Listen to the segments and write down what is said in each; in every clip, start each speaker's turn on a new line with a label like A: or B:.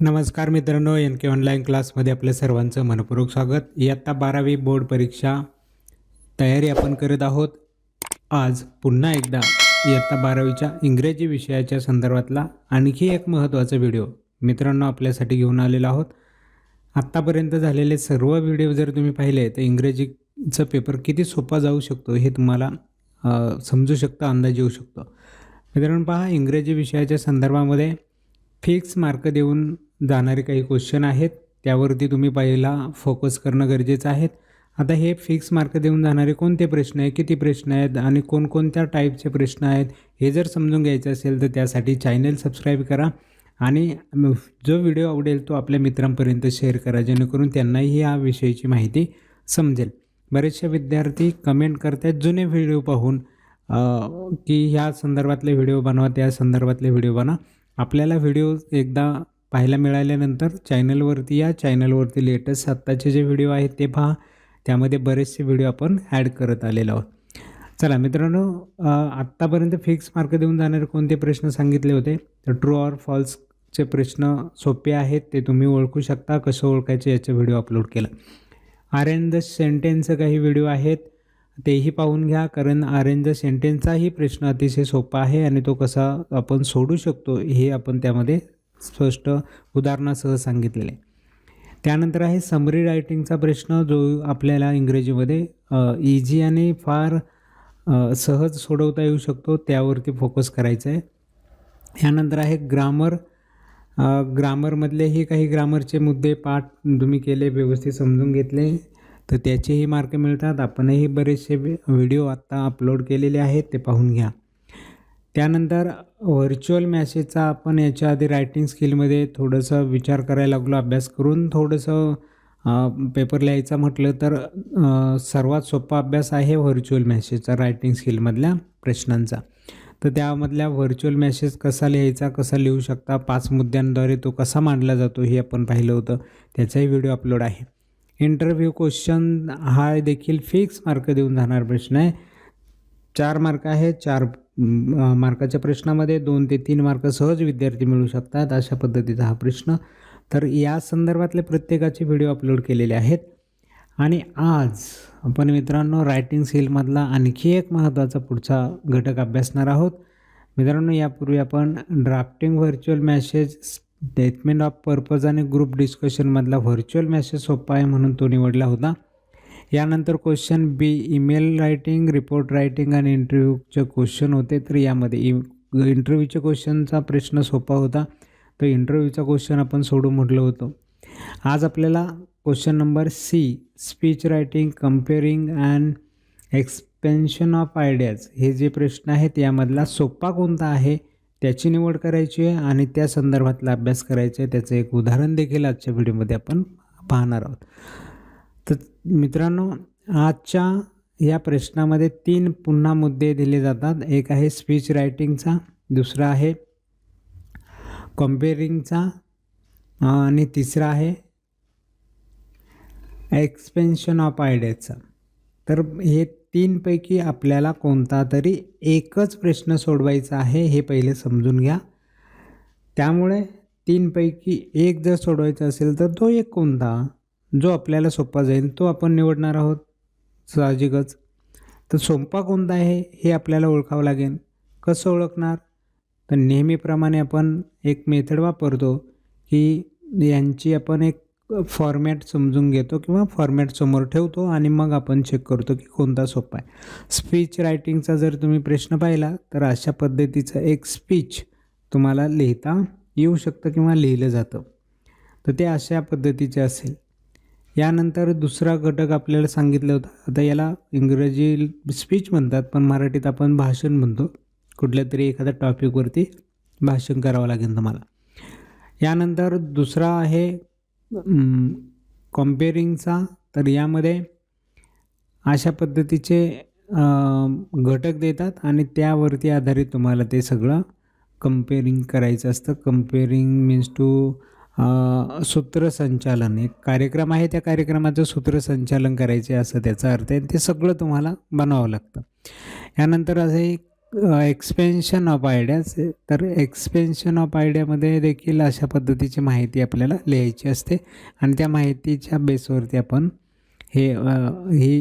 A: नमस्कार मित्रांनो एन के ऑनलाईन क्लासमध्ये आपल्या सर्वांचं मनपूर्वक स्वागत. इयत्ता बारावी बोर्ड परीक्षा तयारी आपण करत आहोत. आज पुन्हा एकदा इयत्ता बारावीच्या इंग्रजी विषयाच्या संदर्भातला आणखी एक महत्त्वाचा व्हिडिओ मित्रांनो आपल्यासाठी घेऊन आलेला आहोत. आत्तापर्यंत झालेले सर्व व्हिडिओ जर तुम्ही पाहिले तर इंग्रजीचं पेपर किती सोपा जाऊ शकतो हे तुम्हाला समजू शकतं अंदाज येऊ शकतो. मित्रांनो पहा इंग्रजी विषयाच्या संदर्भामध्ये फिक्स मार्क देऊन जाणारे काही क्वेश्चन आहेत त्यावरती तुम्ही पहिला फोकस करणं गरजेचं आहे. आता हे फिक्स मार्क देऊन जाणारे कोणते प्रश्न आहे किती प्रश्न आहेत आणि कोणकोणत्या टाईपचे प्रश्न आहेत हे जर समजून घ्यायचं असेल तर त्यासाठी चॅनल सबस्क्राईब करा आणि जो व्हिडिओ आवडेल तो आपल्या मित्रांपर्यंत शेअर करा जेणेकरून त्यांनाही या विषयीची माहिती समजेल. बरेचसे विद्यार्थी कमेंट करतात जुने व्हिडिओ पाहून की ह्या संदर्भातले व्हिडिओ बनवा त्या संदर्भातले व्हिडिओ बनवा. आपल्याला व्हिडिओ एकदा पाहायला मिळाल्यानंतर चॅनलवरती या चॅनलवरती लेटेस्ट आत्ताचे जे व्हिडिओ आहेत ते पहा. त्यामध्ये बरेचसे व्हिडिओ आपण ॲड करत आलेलो आहोत. चला मित्रांनो आत्तापर्यंत फिक्स मार्क देऊन जाणारे कोणते प्रश्न सांगितले होते? तर ट्रू ऑर फॉल्सचे प्रश्न सोपे आहेत ते तुम्ही ओळखू शकता कसं ओळखायचे याचा व्हिडिओ अपलोड केला. आर एन द सेंटेन्सचं काही व्हिडिओ आहेत तेही पाहून घ्या कारण आरेंज सेंटेन्सचाही प्रश्न अतिशय सोपा आहे आणि तो कसा आपण सोडू शकतो हे आपण त्यामध्ये स्पष्ट उदाहरणासह सांगितलेले. आहे त्यानंतर आहे समरी रायटिंगचा प्रश्न जो आपल्याला इंग्रजीमध्ये इजी आणि फार सहज सोडवता येऊ शकतो त्यावरती फोकस करायचा आहे. यानंतर आहे ग्रामर ग्रामरमधलेही काही ग्रामरचे मुद्दे पाठ तुम्ही केले व्यवस्थित समजून घेतले. तर त्याचेही मार्क मिळतात. आपणही बरेचसे व्हिडिओ आत्ता अपलोड केलेले आहेत ते पाहून घ्या. त्यानंतर व्हर्च्युअल मॅसेजचा आपण याच्या आधी रायटिंग स्किलमध्ये थोडंसं विचार करायला लागलो. अभ्यास करून थोडंसं पेपर लिहायचा म्हटलं तर सर्वात सोपा अभ्यास आहे व्हर्च्युअल मॅसेजचा रायटिंग स्किलमधल्या प्रश्नांचा. तर त्यामधल्या व्हर्च्युअल मॅसेज कसा लिहायचा कसा लिहू शकता पाच मुद्द्यांद्वारे तो कसा मांडला जातो हे आपण पाहिलं होतं. त्याचाही व्हिडिओ अपलोड आहे. इंटरव्ह्यू क्वेश्चन हा देखील फिक्स मार्क देऊन जाणार प्रश्न आहे. चार मार्क आहे चार मार्काच्या प्रश्नामध्ये दोन ते तीन मार्क सहज विद्यार्थी मिळू शकतात अशा पद्धतीचा हा प्रश्न. तर या संदर्भातले प्रत्येकाचे व्हिडिओ अपलोड केलेले आहेत. आणि आज आपण मित्रांनो रायटिंग स्किलमधला आणखी एक महत्त्वाचा पुढचा घटक अभ्यासणार आहोत. मित्रांनो यापूर्वी आपण drafting virtual message statement of purpose आणि ग्रुप डिस्कशनमधला व्हर्च्युअल मॅसेज सोपा आहे म्हणून तो निवडला होता. यानंतर question B email writing report writing आणि इंटरव्ह्यूचे क्वेश्चन होते. तर यामध्ये इ इंटरव्ह्यूच्या क्वेश्चनचा प्रश्न सोपा होता. तर इंटरव्ह्यूचा क्वेश्चन आपण सोडून म्हटलं होतं. आज आपल्याला question number C speech writing comparing and expansion of ideas हे जे प्रश्न आहेत यामधला सोपा कोणता आहे? त्याची निवड करायची आहे आणि त्या संदर्भातला अभ्यास करायचा आहे. त्याचं एक उदाहरण देखील आजच्या व्हिडिओमध्ये आपण पाहणार आहोत. तर मित्रांनो आजच्या या प्रश्नामध्ये तीन पुन्हा मुद्दे दिले जातात. एक आहे स्पीच रायटिंगचा दुसरा आहे कॉम्पेरिंगचा आणि तिसरा आहे एक्सपेन्शन ऑफ आयडियाचा तर हे तीनपैकी आपल्याला कोणता तरी एकच प्रश्न सोडवायचा आहे हे पहिले समजून घ्या. त्यामुळे तीनपैकी एक जर सोडवायचा असेल तर तो एक कोणता? जो आपल्याला सोपा जाईल तो आपण निवडणार आहोत. साहजिकच. तर सोपा कोणता आहे हे आपल्याला ओळखावं लागेल. कसं ओळखणार? तर नेहमीप्रमाणे आपण एक मेथड वापरतो की यांची आपण एक फॉर्मॅट समजून घेतो किंवा फॉर्मॅट समोर ठेवतो आणि मग आपण चेक करतो की कोणता सोपा आहे. स्पीच रायटिंगचा जर तुम्ही प्रश्न पाहिला तर अशा पद्धतीचं एक स्पीच तुम्हाला लिहिता येऊ शकतं किंवा लिहिलं जातं. तर ते अशा पद्धतीचे असेल. यानंतर दुसरा घटक आपल्याला सांगितलं होतं. आता याला इंग्रजी स्पीच म्हणतात पण मराठीत आपण भाषण म्हणतो. कुठल्या तरी एखाद्या टॉपिकवरती भाषण करावं लागेल तुम्हाला. यानंतर दुसरा आहे कॉम्पेअरिंगचा तर यामध्ये अशा पद्धतीचे घटक देतात आणि त्यावरती आधारित तुम्हाला ते सगळं कम्पेरिंग करायचं असतं. कम्पेरिंग मीन्स टू सूत्रसंचालन. एक कार्यक्रम आहे त्या कार्यक्रमाचं सूत्रसंचालन करायचे असं त्याचा अर्थ आहे. ते सगळं तुम्हाला बनावं लागतं. यानंतर असं एक एक्सपेन्शन ऑफ आयडियाज तर एक्सपेन्शन ऑफ आयडियामध्ये देखील अशा पद्धतीची माहिती आपल्याला लिहायची असते. आणि त्या माहितीच्या बेसवरती आपण हे ही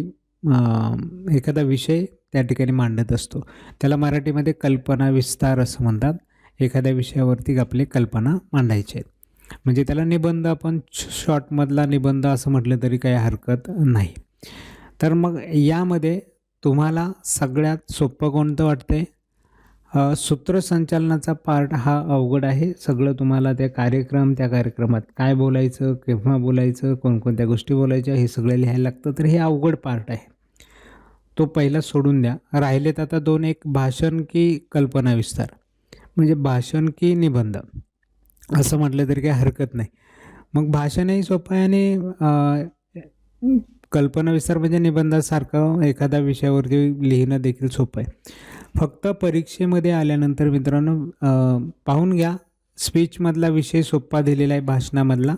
A: एखादा विषय त्या ठिकाणी मांडत असतो. त्याला मराठीमध्ये कल्पना विस्तार असं म्हणतात. एखाद्या विषयावरती आपली कल्पना मांडायची आहेत. म्हणजे त्याला निबंध आपण शॉर्टमधला निबंध असं म्हटलं तरी काही हरकत नाही. तर मग यामध्ये तुम्हाला सगळ्यात सोपं कोणतं वाटते सूत्रसंचालनाचा पार्ट हा अवघड आहे. सगळं तुम्हाला त्या कार्यक्रम त्या कार्यक्रमात काय बोलायचं केव्हा बोलायचं कोणकोणत्या गोष्टी बोलायच्या हे सगळं लिहायला लागतं. तर हे अवघड पार्ट आहे. तो पहिला सोडून द्या. राहिलेत आता दोन एक भाषण की कल्पना विस्तार. म्हणजे भाषण की निबंध. असं म्हटलं तरी काही हरकत नाही. मग भाषणही सोपं आहे आणि कल्पनाविस्तार कल्पना विस्तार म्हणजे निबंधासारखं एखाद्या विषयावरती लिहिणं देखील सोपं आहे. फक्त परीक्षेमध्ये आल्यानंतर मित्रांनो पाहून घ्या. स्पीचमधला विषय सोप्पा दिलेला आहे भाषणामधला.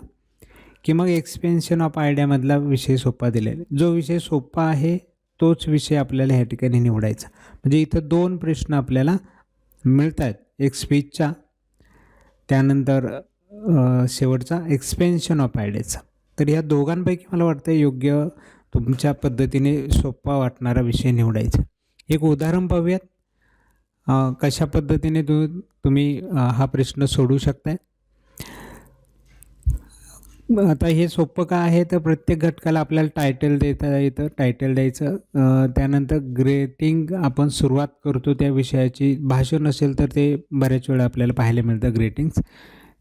A: की मग एक्सपेन्शन ऑफ आयडियामधला विषय सोप्पा दिलेला आहे. जो विषय सोप्पा आहे तोच विषय आपल्याला ह्या ठिकाणी निवडायचा म्हणजे इथं दोन प्रश्न आपल्याला मिळत आहेत एक स्पीचचा त्यानंतर शेवटचा एक्सपेन्शन ऑफ आयडियाचा तर ह्या दोघांपैकी मला वाटतं योग्य तुमच्या पद्धतीने सोपा वाटणारा विषय निवडायचा. एक उदाहरण पाहूयात. कशा पद्धतीने तु तुम्ही हा प्रश्न सोडू शकताय? आता हे सोपं का आहे? तर प्रत्येक घटकाला आपल्याला टायटल देता येतं. टायटल द्यायचं. त्यानंतर ग्रेटिंग आपण सुरुवात करतो त्या विषयाची. भाषण असेल तर ते बऱ्याच वेळा आपल्याला पाहायला मिळतं ग्रेटिंग्स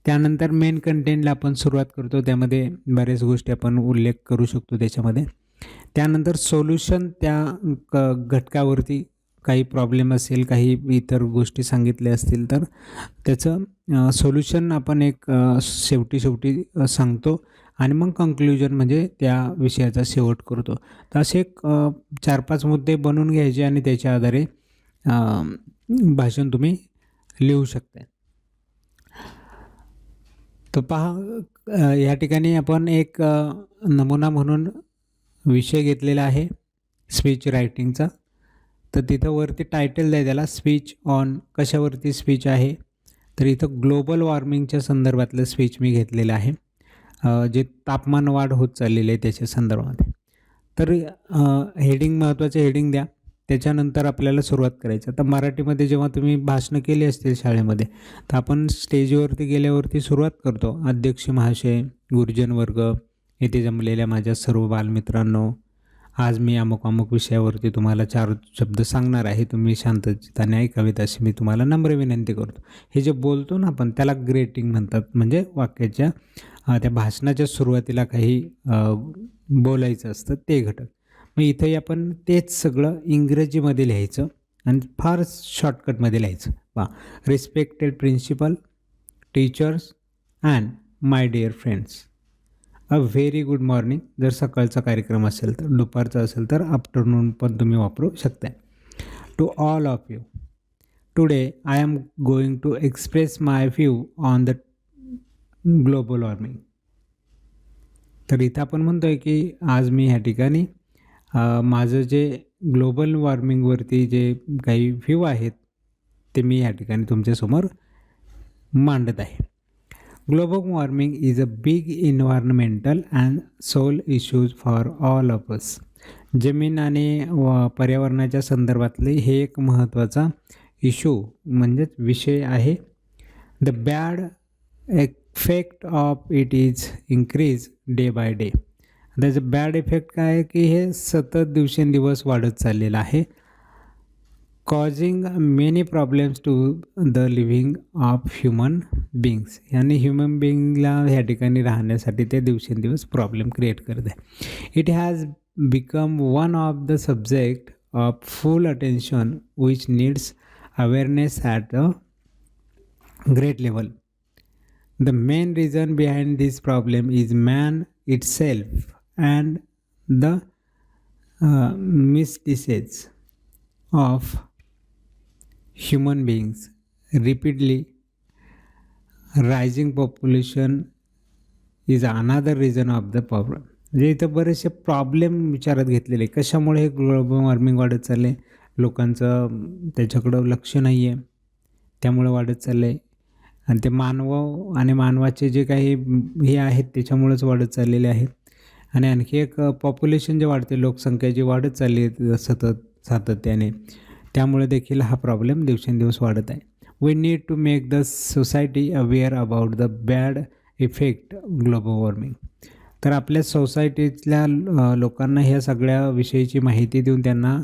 A: त्यानंतर मेन कंटेंटला आपण सुरुवात करतो. त्यामध्ये बऱ्याच गोष्टी आपण उल्लेख करू शकतो त्याच्यामध्ये. त्यानंतर सोल्युशन त्या क घटकावरती काही प्रॉब्लेम असेल काही इतर गोष्टी सांगितल्या असतील तर त्याचं सोल्युशन आपण एक शेवटी शेवटी सांगतो आणि मग कंक्ल्युजन म्हणजे त्या विषयाचा शेवट करतो. तर असे एक चार पाच मुद्दे बनवून घ्यायचे आणि त्याच्या आधारे भाषण तुम्ही लिहू शकता तर पहा या ठिकाणी आपण एक नमुना म्हणून विषय घेतलेला आहे स्पीच रायटिंगचा तर तिथं वरती टायटल द्या त्याला स्पीच ऑन कशावरती स्पीच आहे? तर इथं ग्लोबल वॉर्मिंगच्या संदर्भातलं स्पीच मी घेतलेलं आहे. जे तापमान वाढ होत चाललेली आहे त्याच्या संदर्भामध्ये. तर हेडिंग महत्त्वाचे हेडिंग द्या. त्याच्यानंतर आपल्याला सुरुवात करायची. आता मराठीमध्ये जेव्हा तुम्ही भाषणं केली असतील शाळेमध्ये तर आपण स्टेजवरती गेल्यावरती सुरुवात करतो. अध्यक्ष महाशय गुरुजन वर्ग येथे जमलेल्या माझ्या सर्व बालमित्रांनो आज मी अमुक अमुक विषयावरती तुम्हाला चार शब्द सांगणार आहे. तुम्ही शांतचित्ताने ऐकावेत अशी मी तुम्हाला नम्र विनंती करतो. हे जे बोलतो ना आपण त्याला ग्रेटिंग म्हणतात. म्हणजे वाक्याच्या त्या भाषणाच्या सुरुवातीला काही बोलायचं असतं ते घटक. मग इथंही आपण तेच सगळं इंग्रजीमध्ये लिहायचं आणि फार शॉर्टकटमध्ये लिहायचं. पहा respected principal teachers and my dear friends a very good morning जर सकाळचा कार्यक्रम असेल तर दुपारचा असेल तर आफ्टरनून पण तुम्ही वापरू शकता to all of you today I am going to express my view on the global warming तर इथं आपण म्हणतो आहे की आज मी ह्या ठिकाणी माझं जे ग्लोबल वॉर्मिंगवरती जे काही व्ह्यू आहेत ते मी या ठिकाणी तुमच्यासमोर मांडत आहे. Global warming is a big environmental and social issues for all of us. जमीन आणि व पर्यावरणाच्या संदर्भातले हे एक महत्त्वाचा इश्यू म्हणजेच विषय आहे. The bad effect of it is increase day by day. त्याचं बॅड इफेक्ट काय आहे की हे सतत दिवसेंदिवस वाढत चाललेलं आहे. Causing many problems to the living of human beings यानी ह्युमन बिंगला ह्या ठिकाणी राहण्यासाठी ते दिवसेंदिवस प्रॉब्लेम क्रिएट करत आहे. It has become one of the subject of full attention which needs awareness at a great level the main reason behind this problem is man itself and the uh, misdeeds of human beings. Repeatedly rising population is another reason of the problem म्हणजे इथं बरेचसे problem विचारात घेतलेले कशामुळे हे global warming वाढत चालले लोकांचं त्याच्याकडं लक्ष नाही आहे त्यामुळं वाढत चाललं आहे आणि ते मानव आणि मानवाचे जे काही हे आहेत त्याच्यामुळंच वाढत चाललेले आहेत. आणि आणखी एक पॉप्युलेशन जे वाढते लोकसंख्याची वाढत चालली आहे सतत सातत्याने त्यामुळे देखील हा प्रॉब्लेम दिवसेंदिवस वाढत आहे. We need to make the society aware about the bad effect global warming तर आपल्या सोसायटीतल्या लोकांना ह्या सगळ्या विषयीची माहिती देऊन त्यांना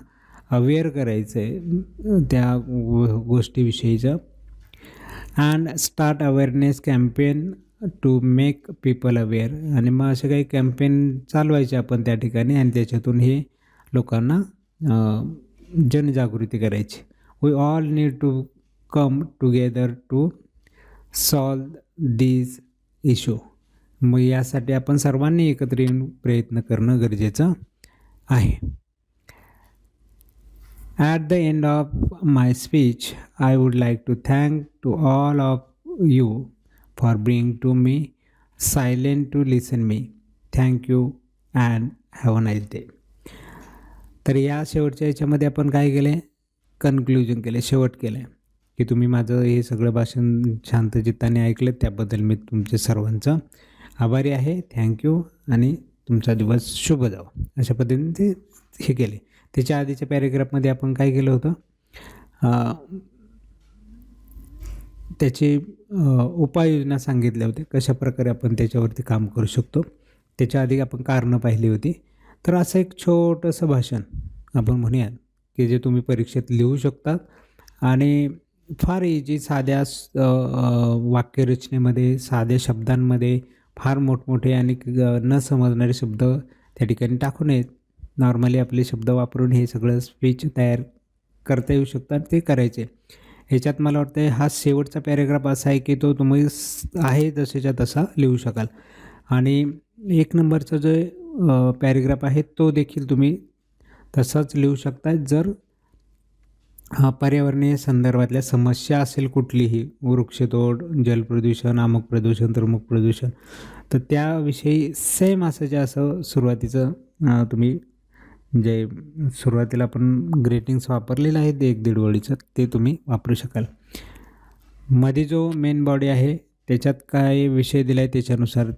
A: अवेअर करायचं आहे त्या गोष्टीविषयीचं. And start awareness campaign to make people aware आणि मग असे काही कॅम्पेन चालवायचे आपण त्या ठिकाणी आणि त्याच्यातून हे लोकांना जनजागृती करायची. We all need to come together to solve these issue मग यासाठी आपण सर्वांनी एकत्र येऊन प्रयत्न करणं गरजेचं आहे. At the end of my speech I would like to thank to all of you for being to me silent to listen me. Thank you and and have a nice तर या शेवटच्या याच्यामध्ये आपण काय केले? कन्क्लुजन केले शेवट केलं. की तुम्ही माझं हे सगळं भाषण शांत चित्ताने ऐकलं त्याबद्दल मी तुमचे सर्वांचं आभारी आहे. थँक्यू आणि तुमचा दिवस शुभ जावो. अशा पद्धतीने ते हे केले. त्याच्या आधीच्या पॅरेग्राफमध्ये आपण काय केलं होतं? त्याची उपाययोजना सांगितल्या होत्या. कशा प्रकारे आपण त्याच्यावरती काम करू शकतो. त्याच्या आधी आपण कारणं पाहिली होती. तर असं एक छोटंसं भाषण आपण म्हणूयात की जे तुम्ही परीक्षेत लिहू शकता आणि फार इजी साध्या वाक्यरचनेमध्ये साध्या शब्दांमध्ये फार मोठमोठे आणि न समजणारे शब्द त्या ठिकाणी टाकू नयेत. नॉर्मली आपले शब्द वापरून हे सगळं स्पीच तयार करता येऊ शकतात ते करायचे. ह्याच्यात मला वाटतं हा शेवटचा पॅरेग्राफ असा आहे की तो तुम्ही स- आहे जसेच्या तसा लिहू शकाल. आणि एक नंबरचा जो पॅरेग्राफ आहे तो देखील तुम्ही तसाच लिहू शकता जर हा पर्यावरणीय संदर्भातल्या समस्या असेल कुठलीही वृक्षतोड जलप्रदूषण अमुक प्रदूषण तमुक प्रदूषण तर त्याविषयी सेम असं जे असं सुरुवातीचं तुम्ही जे सुरुवातीला आपण ग्रेटिंग्स वापरलेलं आहे ते एक दीड ओळीचं ते तुम्ही वापरू शकाल. मध्ये जो मेन बॉडी आहे त्याच्यात काय विषय दिला आहे त्याच्यानुसार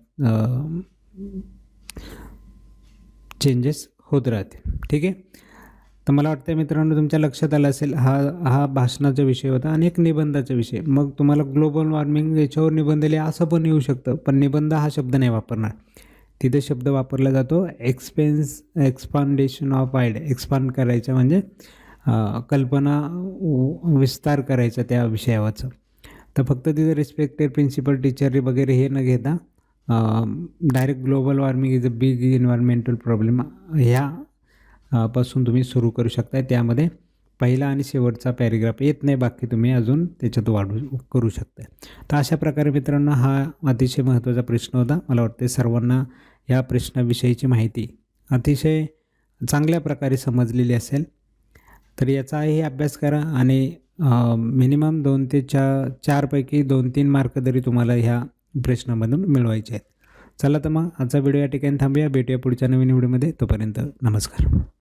A: चेंजेस होत राहते ठीक आहे? तर मला वाटतं मित्रांनो तुमच्या लक्षात आलं असेल हा हा भाषणाचा विषय होता आणि एक निबंधाचा विषय. मग तुम्हाला ग्लोबल वॉर्मिंग याच्यावर निबंध लिहा असं पण येऊ शकतं पण निबंध हा शब्द नाही वापरणार. तिथे शब्द वापरला जातो expense expansion of idea expand करायचं म्हणजे कल्पना विस्तार करायचा त्या विषयावरचं. तर फक्त तिथे रिस्पेक्टेड प्रिन्सिपल टीचर वगैरे हे न घेता direct global warming is a big environmental problem ह्या पासून तुम्ही सुरू करू शकता त्यामध्ये पहिला आणि शेवटचा पॅरेग्राफ येत नाही बाकी तुम्ही अजून त्याच्यात वाढू करू शकता तर अशा प्रकारे मित्रांनो हा अतिशय महत्त्वाचा प्रश्न होता. मला वाटते सर्वांना या प्रश्नाविषयीची माहिती अतिशय चांगल्या प्रकारे समजलेली असेल. तर याचाही अभ्यास करा आणि मिनिमम दोन ते चार चारपैकी दोन तीन मार्क तरी तुम्हाला ह्या प्रश्नामधून मिळवायचे आहेत. चला तर मग आजचा व्हिडिओ या ठिकाणी थांबूया. भेटूया पुढच्या नवीन व्हिडिओमध्ये. तोपर्यंत नमस्कार.